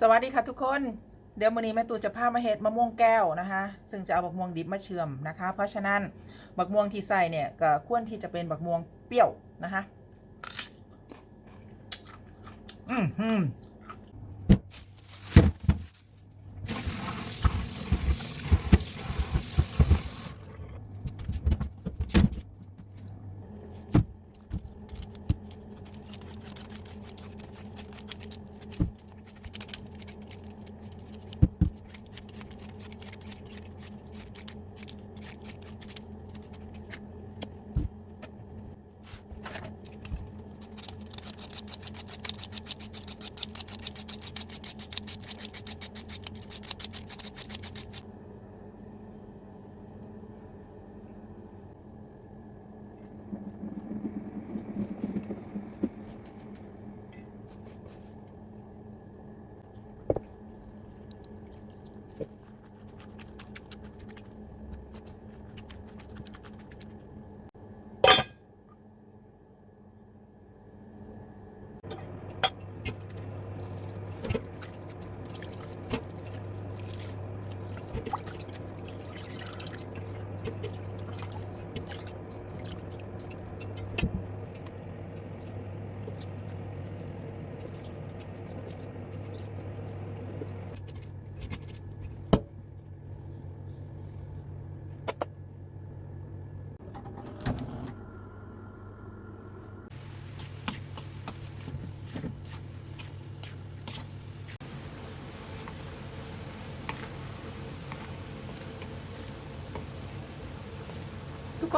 สวัสดีค่ะทุกคน เดี๋ยวมื้อนี้แม่ตูจะพามาเฮ็ดมะม่วงแก้วนะคะ ซึ่งจะเอาบักม่วงดิบมาเชื่อมนะคะ เพราะฉะนั้นบักม่วงที่ใส่เนี่ยก็ควรที่จะเป็นบักม่วงเปรี้ยวนะคะ อืม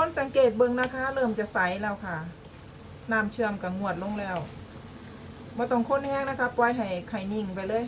คนสังเกตเบิ่งนะคะ เริ่มจะใสแล้วค่ะ น้ำเชื่อมกับงวดลงแล้วมาต้องค้นแห้งนะคะ ปล่อยให้ไข่นิ่งไปเลย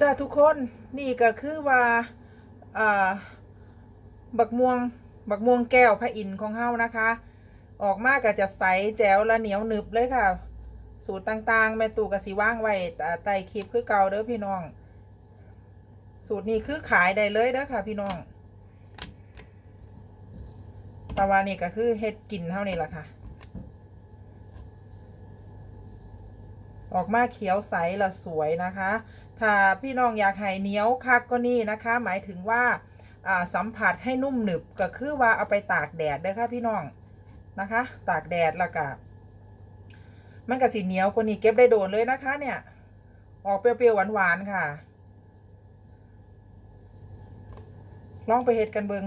จ้าทุกคนนี่ก็คือว่าบักม่วงบักม่วงแก้วพระอินทร์ของเฮานะคะ ออกมาก็จะใสแจ๋วและเหนียวหนึบเลยค่ะ สูตรต่างๆ แม่ตู่ก็สิว่างไว้อ่าใต้คลิปคือเก่าเด้อพี่น้อง สูตรนี้คือขายได้เลยเด้อค่ะพี่น้องแต่ว่านี่ก็คือเฮ็ดกินเท่านี้แหละค่ะ ออกมาเขียวใสละสวยนะคะ ถ้าพี่น้องอยากให้เหนียวคักก็นี่นะคะ หมายถึงว่าสัมผัสให้นุ่มหนึบก็คือว่าเอาไปตากแดดเด้อค่ะพี่น้องนะคะ ตากแดดแล้วก็มันก็สีเหนียวกว่านี้เก็บได้โดนเลยนะคะ เนี่ย ออกเปรี้ยวๆหวานๆค่ะ ลองไปเฮ็ดกันเบิง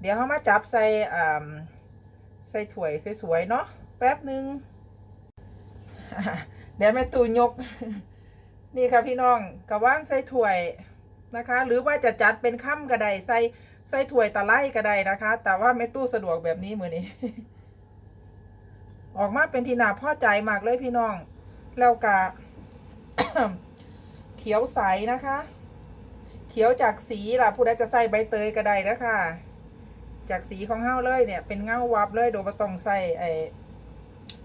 เดี๋ยวเขามาจับใส่ใส่ถ้วยสวยๆเนาะแป๊บหนึ่ง เดี๋ยวแม่ตูนยก นี่ค่ะพี่น้องกระว่างใส่ถ้วยนะคะ หรือว่าจะจัดเป็นค่ำก็ไดใส่ใส่ถ้วยตะไลก็ไดนะคะ แต่ว่าแม่ตู้สะดวกแบบนี้มือนี้ ออกมาเป็นทีน่าพอใจมากเลยพี่น้อง แล้วกะเขียวใสนะคะ เขียวจากสีล่ะผู้ใดจะใส่ใบเตยก็ไดนะคะจากสีของเฮาเลยเนี่ยเป็นเงาวับเลยโดยไม่ต้องใส่ไอ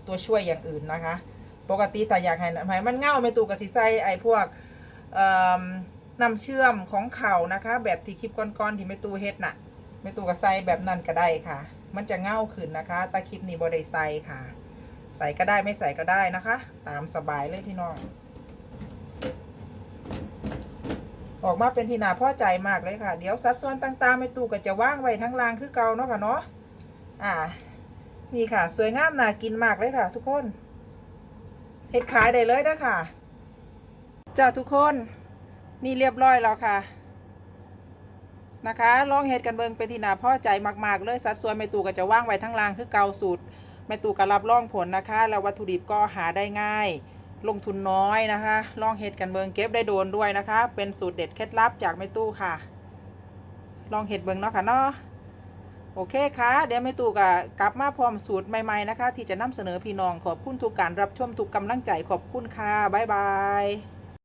ตัวช่วยอย่างอื่นนะคะ ปกติถ้าอยากให้ให้มันเง่าแม่ตู่ก็สิใส่ไอ้พวกเอ่อน้ำเชื่อมของเขานะคะ แบบที่คลิปก่อนๆที่แม่ตู่เฮ็ดน่ะแม่ตู่ก็ใส่แบบนั้นก็ได้ค่ะ มันจะเง่าขึ้นนะคะแต่คลิปนี้บ่ได้ใส่ค่ะ ใส่ก็ได้ไม่ใส่ก็ได้นะคะ ตามสบายเลยพี่น้องออกมาเป็นที่นาพอใจมากเลยค่ะ เดี๋ยวสัดส่วนต่างๆแม่ตู่ก็จะว่างไว้ทั้งรางคือเก่าเนาะค่ะเนาะ อ่า นี่ค่ะ สวยงามน่ากินมากเลยค่ะ ทุกคน เฮ็ดขายได้เลยนะค่ะจ้าทุกคนนี่เรียบร้อยแล้วค่ะ นะคะ ลองเฮ็ดกันเบิงเป็นที่น่าพอใจมาก ๆ เลยสัดส่วนแม่ตู่ก็จะว่างไว้ทั้งรางคือเก่าสูตรแม่ตู่ก็รับรองผลนะคะ แล้ววัตถุดิบก็หาได้ง่าย ลงทุนน้อยนะคะ ลองเฮ็ดกันเบิงเก็บได้โดนด้วยนะคะ เป็นสูตรเด็ดเคล็ดลับจากแม่ตู้ค่ะ ลองเฮ็ดเบิงเนาะค่ะเนาะ โอเคค่ะเดี๋ยวแม่ตู่ก็กลับมาพร้อมสูตรใหม่ๆนะคะ ที่จะนำเสนอพี่น้องขอบคุณทุกการรับชมทุกกำลังใจขอบคุณค่ะบ๊ายบาย